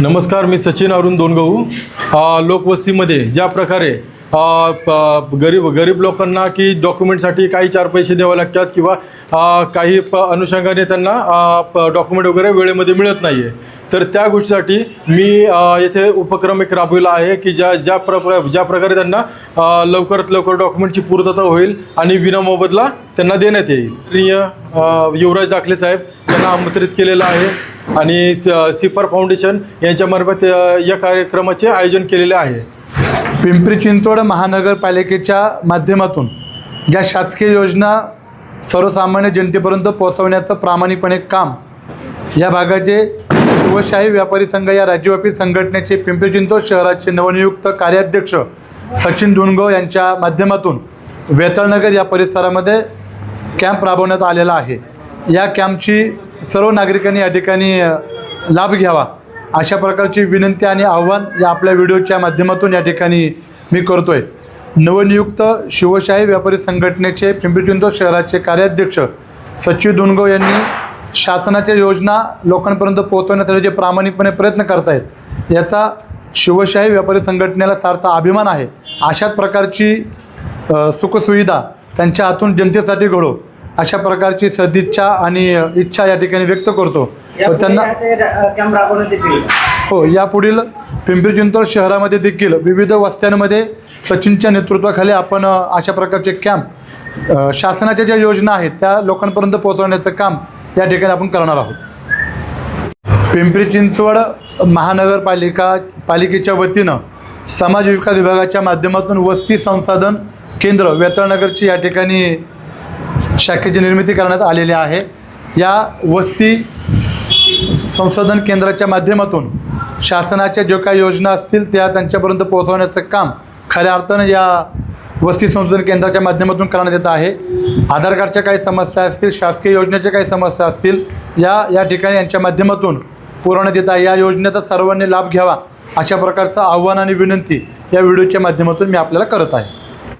नमस्कार मी सचिन अरुण दोनगहू लोकवस्तीमध्ये ज्या प्रकारे प- गरीब गरीब लोकांना की डॉक्युमेंटसाठी काही चार पैसे द्यावे लागतात किंवा काही प अनुषंगाने त्यांना प- डॉक्युमेंट वगैरे वेळेमध्ये मिळत नाही आहे तर त्या गोष्टीसाठी मी येथे उपक्रम एक राबविला आहे की ज्या ज्या प्र ज्या प्रकारे त्यांना लवकरात लवकर डॉक्युमेंटची पूर्तता होईल आणि विना मोबदला त्यांना देण्यात येईल. युवराज दाखले साहेब यांना आमंत्रित केलेलं आहे. आणि स- सिफर फाउंडेशन यांच्यामार्फत या कार्यक्रमाचे आयोजन केलेले आहे. पिंपरी चिंचवड महानगरपालिकेच्या माध्यमातून ज्या शासकीय योजना सर्वसामान्य जनतेपर्यंत पोहोचवण्याचं प्रामाणिकपणे काम या भागाचे शिवशाही व्यापारी संघ या राज्यव्यापी संघटनेचे पिंपरी चिंचवड शहराचे नवनियुक्त कार्याध्यक्ष सचिन धुनगव यांच्या माध्यमातून वेतळनगर या परिसरामध्ये कॅम्प राबवण्यात आलेला आहे. या कॅम्पची सर्व नागरिकांनी या ठिकाणी लाभ घ्यावा. अशा प्रकारची विनंती आणि आव्हान या आपल्या व्हिडिओच्या माध्यमातून या ठिकाणी मी करतो आहे नवनियुक्त शिवशाही व्यापारी संघटनेचे पिंपरी चिंचवड शहराचे कार्याध्यक्ष सचिव दुनगव यांनी शासनाच्या योजना लोकांपर्यंत पोहोचवण्यासाठी जे प्रामाणिकपणे प्रयत्न करतायत याचा शिवशाही व्यापारी संघटनेला सार्थ अभिमान आहे. अशाच प्रकारची सुखसुविधा त्यांच्या हातून जनतेसाठी घडो. अशा प्रकारची सदिच्छा आणि इच्छा या ठिकाणी व्यक्त करतो. व त्यांना कॅम्प राबवण्यात येतील हो यापुढील पिंपरी चिंचवड शहरामध्ये देखील विविध वस्त्यांमध्ये सचिनच्या नेतृत्वाखाली आपण अशा प्रकारचे कॅम्प शासनाच्या ज्या योजना आहेत त्या लोकांपर्यंत पोहोचवण्याचं काम या ठिकाणी आपण करणार आहोत. पिंपरी चिंचवड महानगरपालिका पालिकेच्या वतीनं समाज विकास विभागाच्या माध्यमातून वस्ती संसाधन केंद्र वेतळनगरची या ठिकाणी शाखेची निर्मिती करण्यात आलेली आहे. या वस्ती संशोधन केंद्राच्या माध्यमातून शासनाच्या ज्या काही योजना असतील त्या त्यांच्यापर्यंत पोहोचवण्याचं काम खऱ्या अर्थानं या वस्ती संशोधन केंद्राच्या माध्यमातून करण्यात येत आहे. आधार कार्डच्या काही समस्या असतील शासकीय योजनेच्या काही समस्या असतील या या ठिकाणी यांच्या माध्यमातून पुरवण्यात येत आहे. या योजनेचा सर्वांनी लाभ घ्यावा अशा प्रकारचं आव्हान आणि विनंती या व्हिडिओच्या माध्यमातून मी आपल्याला करत आहे.